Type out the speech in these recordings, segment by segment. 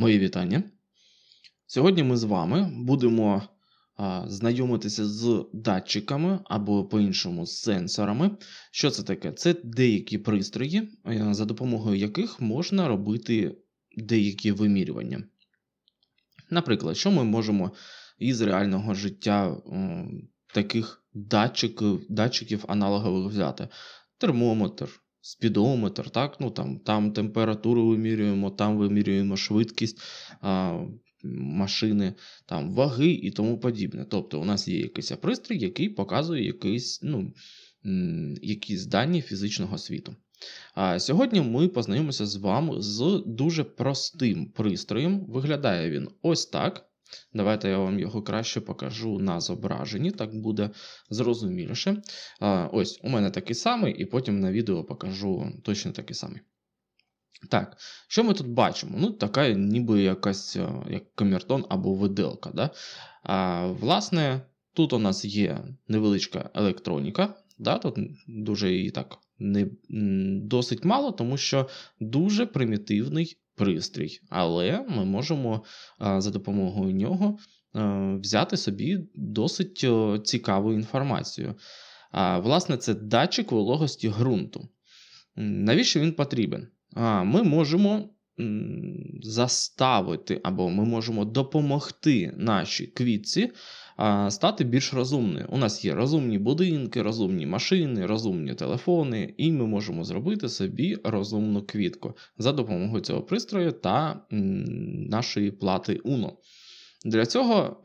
Мої вітання. Сьогодні ми з вами будемо а, знайомитися з датчиками або по-іншому з сенсорами. Що це таке? Це деякі пристрої, е, за допомогою яких можна робити деякі вимірювання. Наприклад, що ми можемо із реального життя м, таких датчиків, датчиків аналогових взяти? Термометр, спідометр, так? Ну, там, там температуру вимірюємо, там вимірюємо швидкість а, машини, там, ваги і тому подібне. Тобто, у нас є якийсь пристрій, який показує якийсь, ну, якісь дані фізичного світу. А сьогодні ми познайомимося з вами з дуже простим пристроєм. Виглядає він ось так. Давайте я вам його краще покажу на зображенні, так буде зрозуміліше. Ось, у мене такий самий, і потім на відео покажу точно такий самий. Так, що ми тут бачимо? Ну, така ніби якась як камертон або виделка. Да? А, Власне, тут у нас є невеличка електроніка. Да? Тут дуже її так не досить мало, тому що дуже примітивний пристрій. Але ми можемо за допомогою нього взяти собі досить цікаву інформацію. Власне, це датчик вологості ґрунту. Навіщо він потрібен? Ми можемо заставити або ми можемо допомогти нашій квітці стати більш розумною. У нас є розумні будинки, розумні машини, розумні телефони, і ми можемо зробити собі розумну квітку за допомогою цього пристрою та нашої плати UNO. Для цього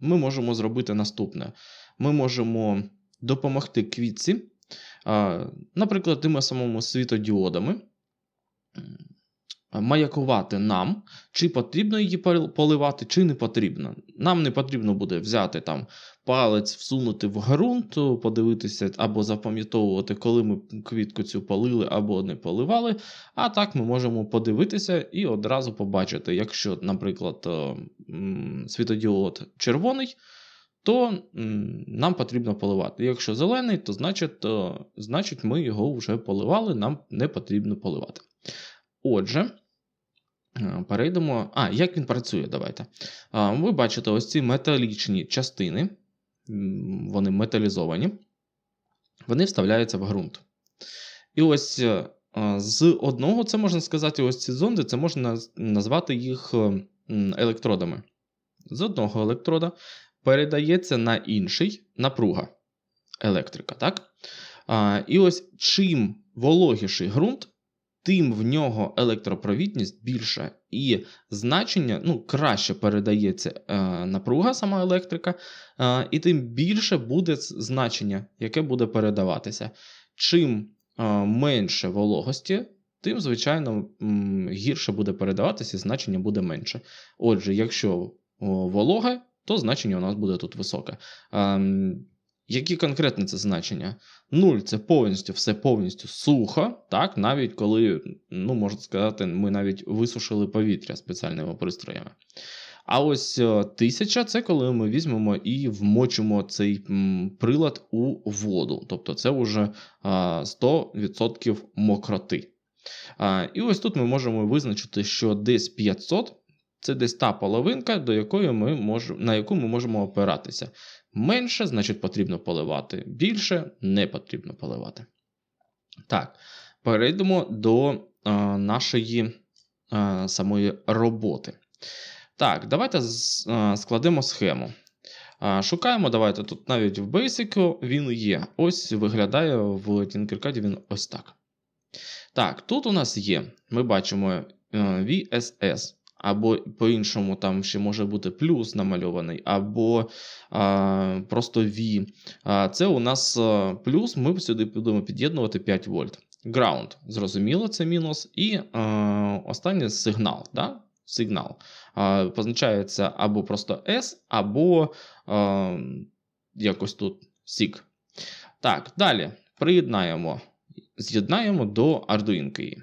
ми можемо зробити наступне: ми можемо допомогти квітці, наприклад, тими самими світодіодами. Маякувати нам, чи потрібно її поливати, чи не потрібно. Нам не потрібно буде взяти там палець, всунути в ґрунт, подивитися або запам'ятовувати, коли ми квітку цю полили або не поливали. А так ми можемо подивитися і одразу побачити, якщо, наприклад, світодіод червоний, то нам потрібно поливати. Якщо зелений, то значить, значить ми його вже поливали, нам не потрібно поливати. Отже, перейдемо. А, як він працює? Давайте. Ви бачите ось ці металічні частини, вони металізовані, вони вставляються в ґрунт. І ось е, з одного, це можна сказати, ось ці зонди, це можна назвати їх електродами. З одного електрода передається на інший напруга електрика. так? І ось чим вологіший ґрунт, тим в нього електропровідність більша, і значення ну, краще передається е, напруга, сама електрика, е, і тим більше буде значення, яке буде передаватися. Чим е, менше вологості, тим, звичайно, гірше буде передаватися, і значення буде менше. Отже, якщо вологе, то значення у нас буде тут високе. Е, які конкретне це значення? Нуль це повністю все повністю сухо, так, навіть коли, ну, можна сказати, ми навіть висушили повітря спеціальними пристроями. А ось е, тисяча це коли ми візьмемо і вмочимо цей прилад у воду. Тобто це вже 100% мокроти. І ось тут ми можемо визначити, що десь 500 це десь та половинка, до якої ми мож... на яку ми можемо опиратися. Менше, значить, потрібно поливати. Більше не потрібно поливати. Так, перейдемо до а, нашої а, самої роботи. Так, давайте а, складемо схему. Шукаємо, давайте тут навіть в Basic він є. Ось виглядає в Tinkercad він ось так. Так, тут у нас є, ми бачимо VSS або по-іншому там ще може бути плюс намальований, або а, просто V. А, Це у нас плюс, ми сюди будемо під'єднувати 5 вольт. Ground, зрозуміло, це мінус. І а, останнє сигнал. Да? Сигнал а, позначається або просто S, або а, якось тут SIG. Так, далі приєднаємо, з'єднаємо до Arduino.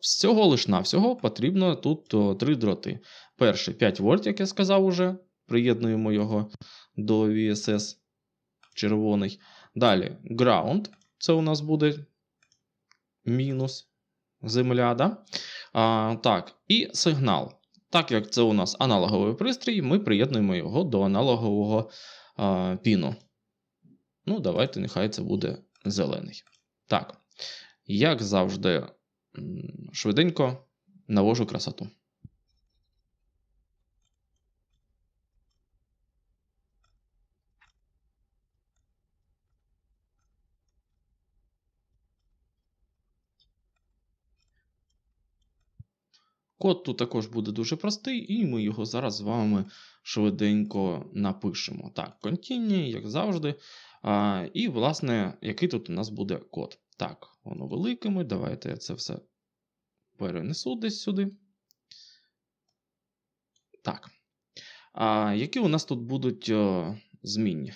Всього лиш навсього потрібно тут три дроти. Перший 5 вольт, як я сказав уже. Приєднуємо його до VSS червоний. Далі ground, це у нас буде мінус земля. Да? А, Так, і сигнал. Так як це у нас аналоговий пристрій, ми приєднуємо його до аналогового а, піну. Ну, давайте, нехай це буде зелений. Так, як завжди, швиденько навожу красоту. Код тут також буде дуже простий, і ми його зараз з вами швиденько напишемо. Так, continue, як завжди. А, І, власне, який тут у нас буде код. Так, воно великими. Давайте я це все перенесу десь сюди. Так. А, Які у нас тут будуть змінні?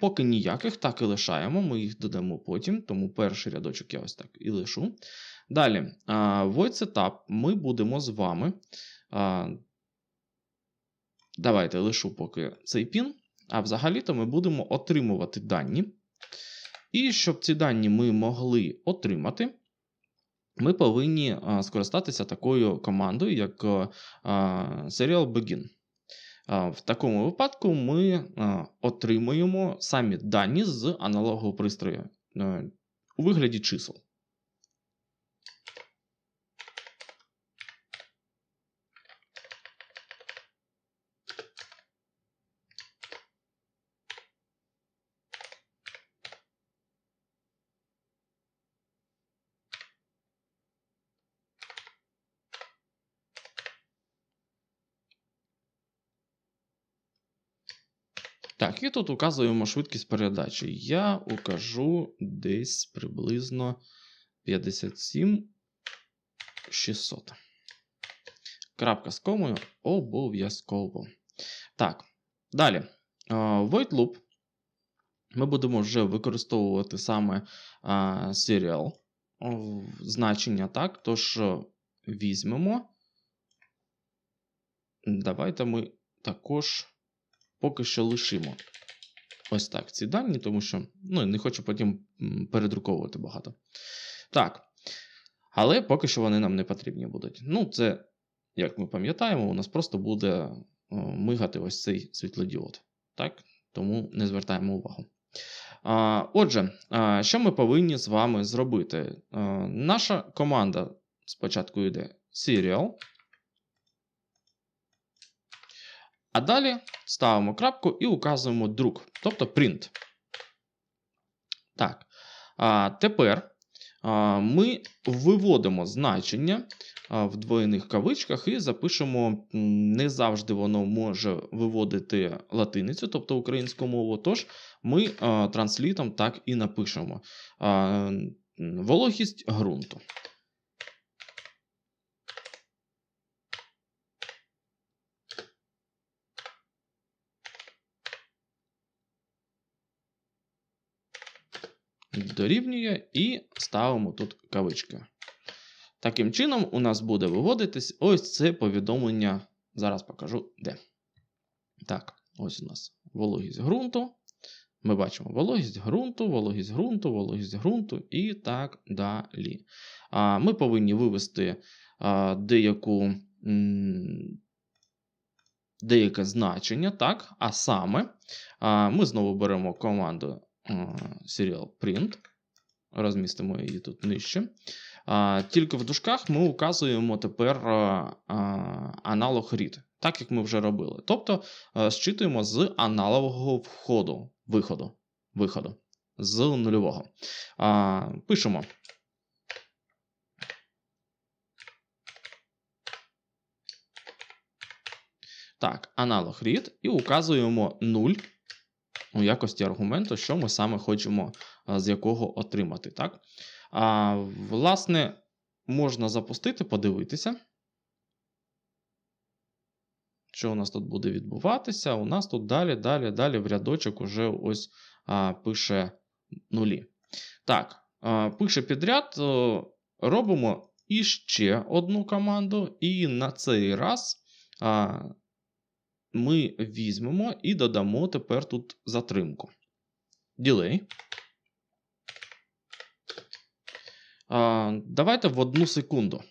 Поки ніяких, так і лишаємо. Ми їх додамо потім, тому перший рядочок я ось так і лишу. Далі, void setup ми будемо з вами. Давайте лишу поки цей пін. А взагалі-то ми будемо отримувати дані. І щоб ці дані ми могли отримати, ми повинні скористатися такою командою, як serial begin. В такому випадку ми отримуємо самі дані з аналогового пристрою е, у вигляді чисел. Так, і тут указуємо швидкість передачі. Я укажу десь приблизно 57 600. Крапка з комою обов'язково. Так, далі. Void loop. Ми будемо вже використовувати саме serial значення. так, Тож візьмемо. Давайте ми також поки що лишимо ось так ці дані, тому що ну, не хочу потім передруковувати багато. Так. Але поки що вони нам не потрібні будуть. Ну, це, як ми пам'ятаємо, у нас просто буде мигати ось цей світлодіод. Так? Тому не звертаємо увагу. А, Отже, а, що ми повинні з вами зробити? А, наша команда спочатку йде serial. А далі ставимо крапку і указуємо друк, тобто print. Так. А, Тепер а, ми виводимо значення в двойних кавичках і запишемо, не завжди воно може виводити латиницю, тобто українську мову. Тож ми а, транслітом так і напишемо а, вологість ґрунту. Дорівнює і ставимо тут кавички. Таким чином, у нас буде виводитись ось це повідомлення. Зараз покажу де. Так, ось у нас вологість ґрунту. Ми бачимо вологість ґрунту, вологість ґрунту, вологість ґрунту і так далі. Ми повинні вивести деяку, деяке значення, так? а саме ми знову беремо команду serial print. Розмістимо її тут нижче. Тільки в дужках ми указуємо тепер аналог read, так як ми вже робили. Тобто зчитуємо з аналогового входу, виходу, виходу з нульового. Пишемо. Так, аналог read і указуємо 0 у якості аргументу, що ми саме хочемо з якого отримати. Так? А, Власне, можна запустити, подивитися. Що у нас тут буде відбуватися? У нас тут далі, далі, далі в рядочок уже ось а, пише нулі. Так, а, пише підряд, робимо іще одну команду, і на цей раз а, ми візьмемо і додамо тепер тут затримку. Ділей. Давайте в одну секунду.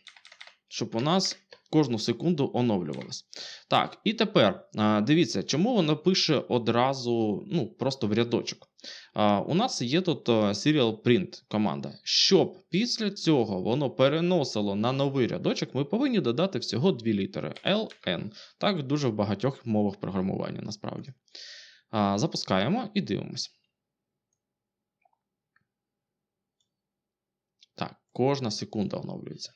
щоб у нас кожну секунду оновлювалось. Так, і тепер дивіться, чому воно пише одразу, ну, просто в рядочок. У нас є тут serial print команда. Щоб після цього воно переносило на новий рядочок, ми повинні додати всього дві літери LN. Так, дуже в багатьох мовах програмування насправді. Запускаємо і дивимось. Так, кожна секунда оновлюється.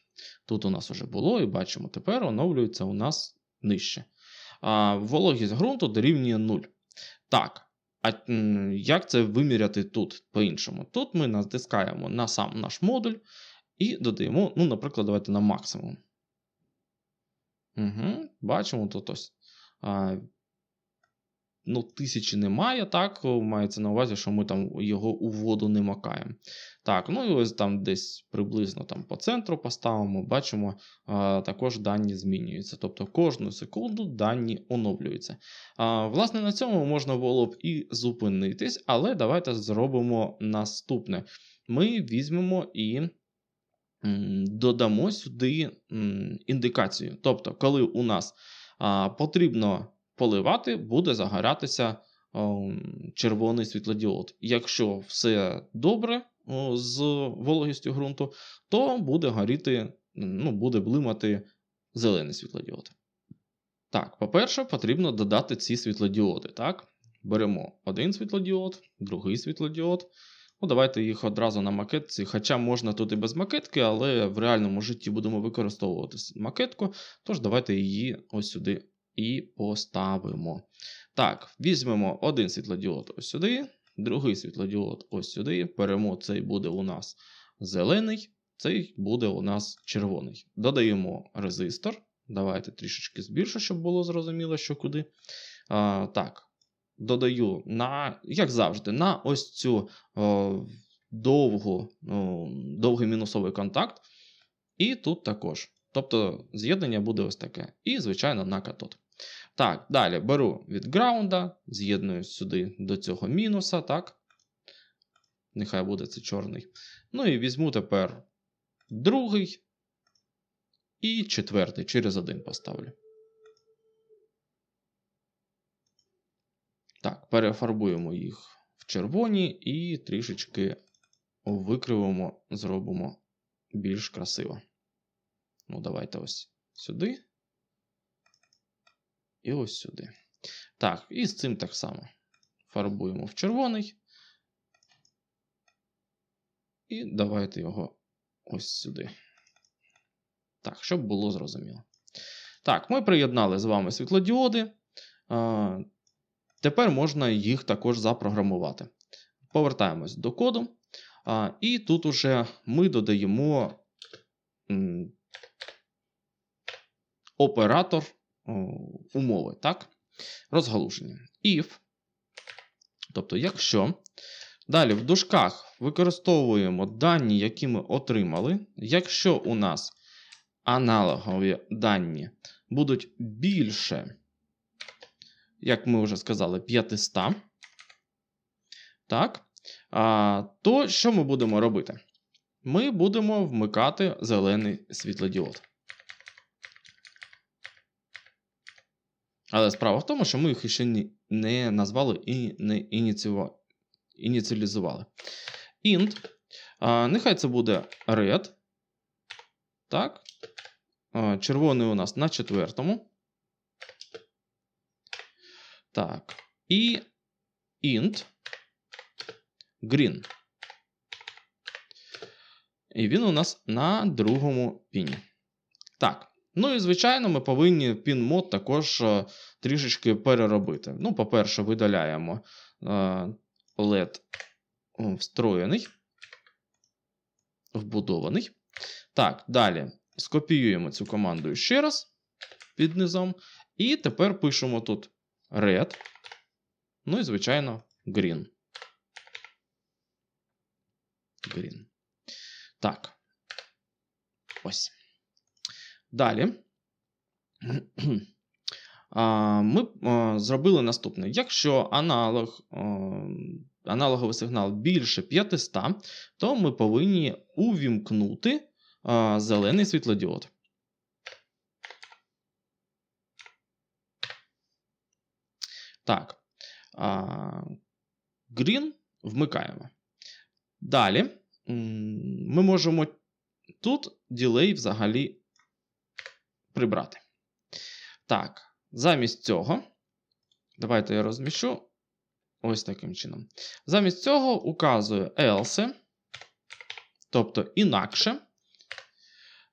Тут у нас вже було, і бачимо, тепер оновлюється у нас нижче. А, Вологість ґрунту дорівнює 0. Так. А як це виміряти тут по-іншому? Тут ми натискаємо на сам наш модуль і додаємо, ну, наприклад, давайте на максимум. Угу, Бачимо тут ось. Ну, тисячі немає, так, мається на увазі, що ми там його у воду не макаємо. Так, ну і ось там десь приблизно там по центру поставимо, бачимо, а, також дані змінюються. Тобто кожну секунду дані оновлюються. А, Власне, на цьому можна було б і зупинитись, але давайте зробимо наступне. Ми візьмемо і. Додамо сюди індикацію. Тобто, коли у нас а, потрібно поливати, буде загоратися червоний світлодіод. Якщо все добре з вологістю ґрунту, то буде горіти, ну, буде блимати зелений світлодіод. Так, по-перше, потрібно додати ці світлодіоди. Так? Беремо один світлодіод, другий світлодіод. Ну, Давайте їх одразу на макетці. Хоча можна тут і без макетки, але в реальному житті будемо використовувати макетку. Тож давайте її ось сюди і поставимо. Так, візьмемо один світлодіод ось сюди, другий світлодіод ось сюди. Беремо цей буде у нас зелений, цей буде у нас червоний. Додаємо резистор. Давайте трішечки збільшу, щоб було зрозуміло, що куди. А, Так, додаю на, як завжди, на ось цю о, довгу, о, довгий мінусовий контакт. І тут також. Тобто з'єднання буде ось таке. І, звичайно, на катод. Так, далі беру від граунда, з'єдную сюди до цього мінуса, так. Нехай буде це чорний. Ну і візьму тепер другий і четвертий через один поставлю. Так, перефарбуємо їх в червоні і трішечки викривимо, зробимо більш красиво. Ну, давайте ось сюди. І ось сюди. Так, і з цим так само. Фарбуємо в червоний. І давайте його ось сюди. Так, щоб було зрозуміло. Так, ми приєднали з вами світлодіоди. Тепер можна їх також запрограмувати. Повертаємось до коду. І тут уже ми додаємо оператор умови, так? Розгалуження. If, тобто, якщо. Далі в дужках використовуємо дані, які ми отримали. Якщо у нас аналогові дані будуть більше, як ми вже сказали, 500, так, а, то що ми будемо робити? Ми будемо вмикати зелений світлодіод. Але справа в тому, що ми їх ще не назвали і не ініціалізували. Int. Нехай це буде red. Так. Червоний у нас на четвертому. Так. І int green. І він у нас на другому піні. Так. Ну і, звичайно, ми повинні PinMod також е, трішечки переробити. Ну, по-перше, видаляємо е, LED встроєний, вбудований. Так, далі скопіюємо цю команду ще раз під низом. І тепер пишемо тут red. Ну і, звичайно, green. Green. Так. Ось. Далі ми зробили наступне: якщо аналог, аналоговий сигнал більше 500, то ми повинні увімкнути зелений світлодіод. Так. Green вмикаємо. Далі ми можемо тут ділей взагалі прибрати. Так, замість цього, давайте я розміщу ось таким чином. Замість цього указую else, тобто інакше.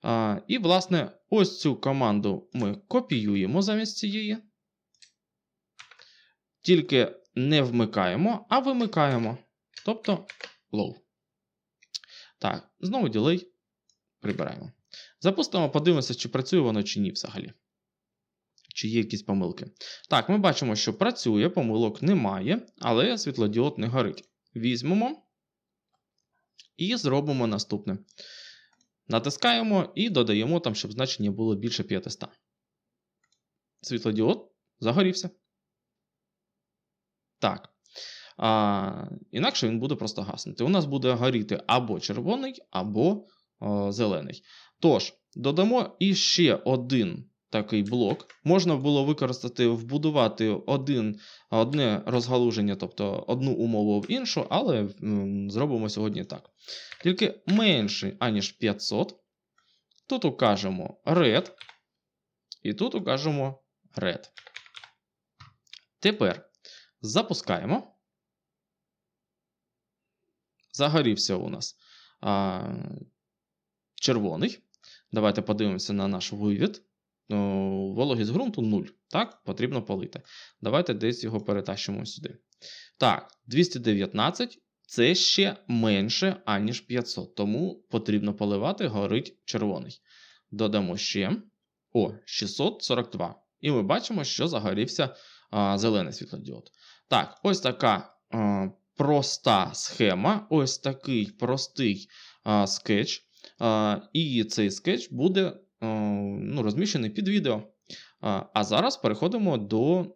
А, І, власне, ось цю команду ми копіюємо замість цієї. Тільки не вмикаємо, а вимикаємо. Тобто low. Так, знову ділей прибираємо. Запустимо, подивимося, чи працює воно, чи ні взагалі. Чи є якісь помилки. Так, ми бачимо, що працює, помилок немає, але світлодіод не горить. Візьмемо і зробимо наступне. Натискаємо і додаємо там, щоб значення було більше 500. Світлодіод загорівся. Так. А, Інакше він буде просто гаснути. У нас буде горіти або червоний, або о, зелений. Тож, додамо іще один такий блок. Можна було використати, вбудувати один, одне розгалуження, тобто одну умову в іншу, але м, зробимо сьогодні так. Тільки менше, аніж 500. Тут укажемо red. І тут укажемо red. Тепер запускаємо. Загорівся у нас а, червоний. Давайте подивимося на наш вивід. Ну, вологість ґрунту 0. Так, потрібно полити. Давайте десь його перетащимо сюди. Так, 219 це ще менше, аніж 500. Тому потрібно поливати, горить червоний. Додамо ще о, 642. І ми бачимо, що загорівся а, зелений світлодіод. Так, ось така а, проста схема, ось такий простий а, скетч. І цей скетч буде ну, розміщений під відео. А зараз переходимо до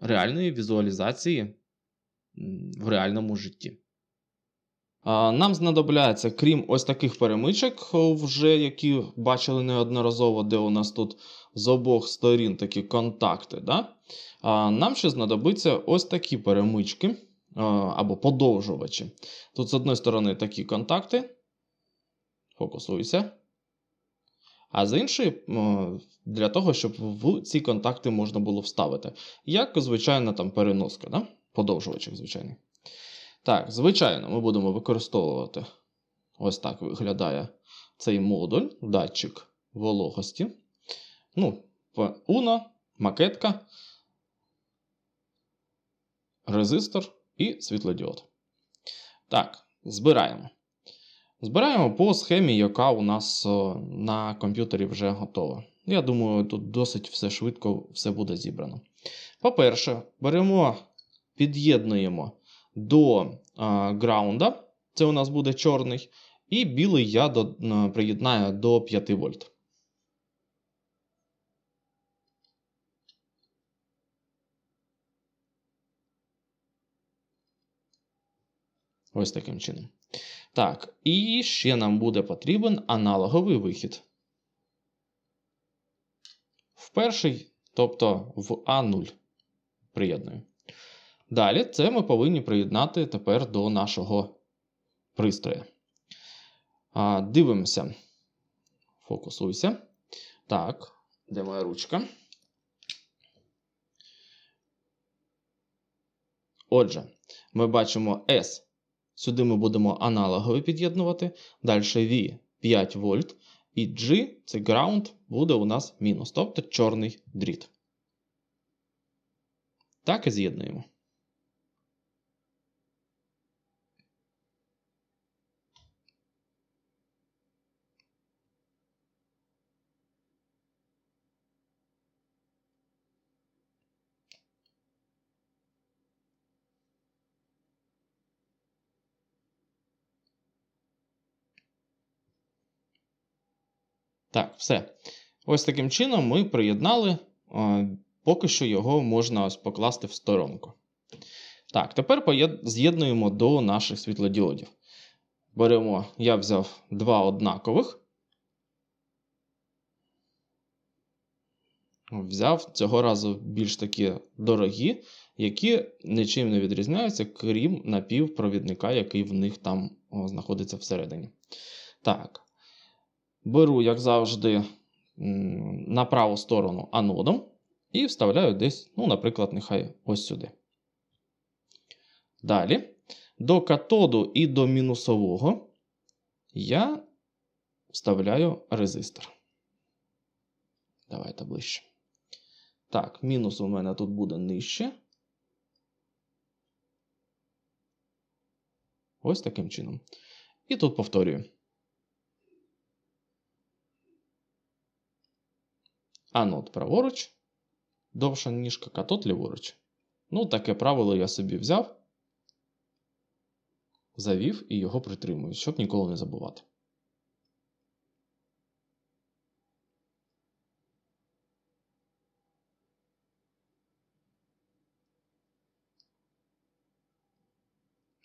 реальної візуалізації в реальному житті. Нам знадобляється, крім ось таких перемичок, вже які бачили неодноразово, де у нас тут з обох сторін такі контакти. Да? Нам ще знадобиться ось такі перемички або подовжувачі. Тут, з одної сторони, такі контакти. Фокусуйся. А з іншої, для того, щоб в ці контакти можна було вставити. Як звичайна там переноска, да? подовжувачів, звичайно. Так, звичайно, ми будемо використовувати ось так виглядає цей модуль, датчик вологості. Ну, Uno, макетка, резистор і світлодіод. Так, збираємо. Збираємо по схемі, яка у нас на комп'ютері вже готова. Я думаю, тут досить все швидко все буде зібрано. По-перше, беремо, під'єднуємо до граунда, це у нас буде чорний, і білий я до, приєднаю до 5 вольт. Ось таким чином. Так, і ще нам буде потрібен аналоговий вихід. В перший, тобто в А0. Приєдную. Далі це ми повинні приєднати тепер до нашого пристрою. Дивимося. Фокусуйся. Так, де моя ручка? Отже, ми бачимо S. Сюди ми будемо аналогові під'єднувати. Далі V 5 вольт. І G, це ground, буде у нас мінус, тобто чорний дріт. Так і з'єднуємо. Так, все. Ось таким чином ми приєднали, поки що його можна ось покласти в сторонку. Так, тепер з'єднуємо до наших світлодіодів. Беремо, я взяв два однакових. взяв цього разу більш такі дорогі, які нічим не відрізняються, крім напівпровідника, який в них там знаходиться всередині. Так. Беру, як завжди, на праву сторону анодом і вставляю десь, ну, наприклад, нехай ось сюди. Далі, до катоду і до мінусового я вставляю резистор. Давайте ближче. Так, мінус у мене тут буде нижче. Ось таким чином. І тут повторюю. Анод праворуч, довша ніжка катод ліворуч. Ну, таке правило я собі взяв, завів і його притримую, щоб ніколи не забувати.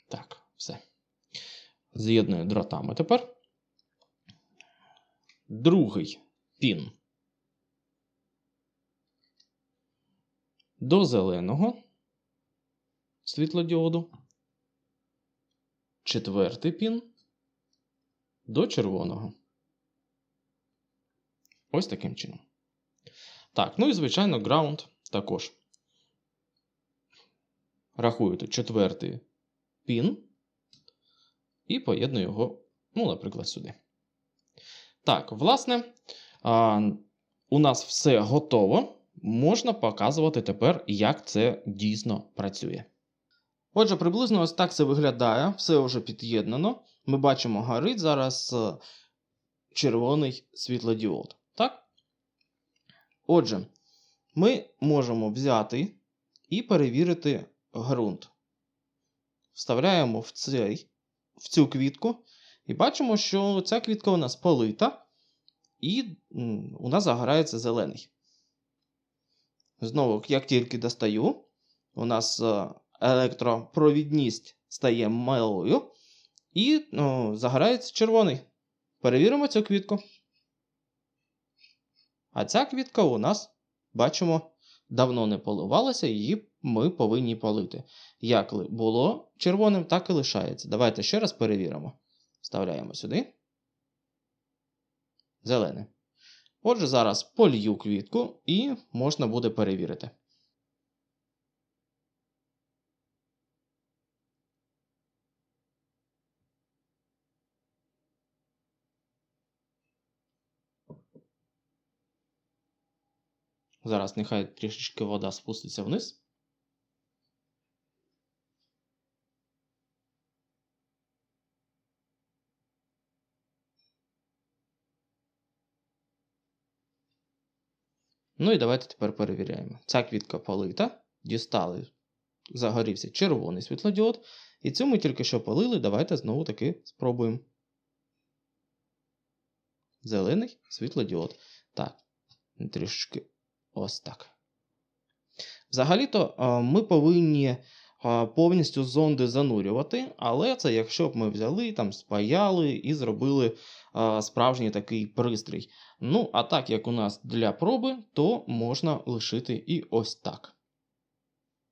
Так, все. З'єдную дротами тепер. Другий пін. До зеленого світлодіоду. Четвертий пін до червоного. Ось таким чином. Так, ну і, звичайно, граунд також. Рахую тут четвертий пін і поєдную його, ну, наприклад, сюди. Так, власне, а, у нас все готово. Можна показувати тепер, як це дійсно працює. Отже, приблизно ось так це виглядає. Все вже під'єднано. Ми бачимо, горить зараз е, червоний світлодіод. Так? Отже, ми можемо взяти і перевірити ґрунт. Вставляємо в, цей, в цю квітку і бачимо, що ця квітка у нас полита, і у нас загорається зелений. Знову, як тільки достаю, у нас е, електропровідність стає малою, і ну, загорається червоний. Перевіримо цю квітку. А ця квітка у нас, бачимо, давно не поливалася, її ми повинні полити. Як було червоним, так і лишається. Давайте ще раз перевіримо. Вставляємо сюди. Зелене. Отже, зараз полью квітку і можна буде перевірити. Зараз нехай трішечки вода спуститься вниз. Ну і давайте тепер перевіряємо. Ця квітка полита, дістали, загорівся червоний світлодіод. І цю ми тільки що полили, давайте знову таки спробуємо. Зелений світлодіод. Так, трішечки ось так. Взагалі-то ми повинні повністю зонди занурювати, але це якщо б ми взяли, там, спаяли і зробили справжній такий пристрій. Ну, а так як у нас для проби, то можна лишити і ось так.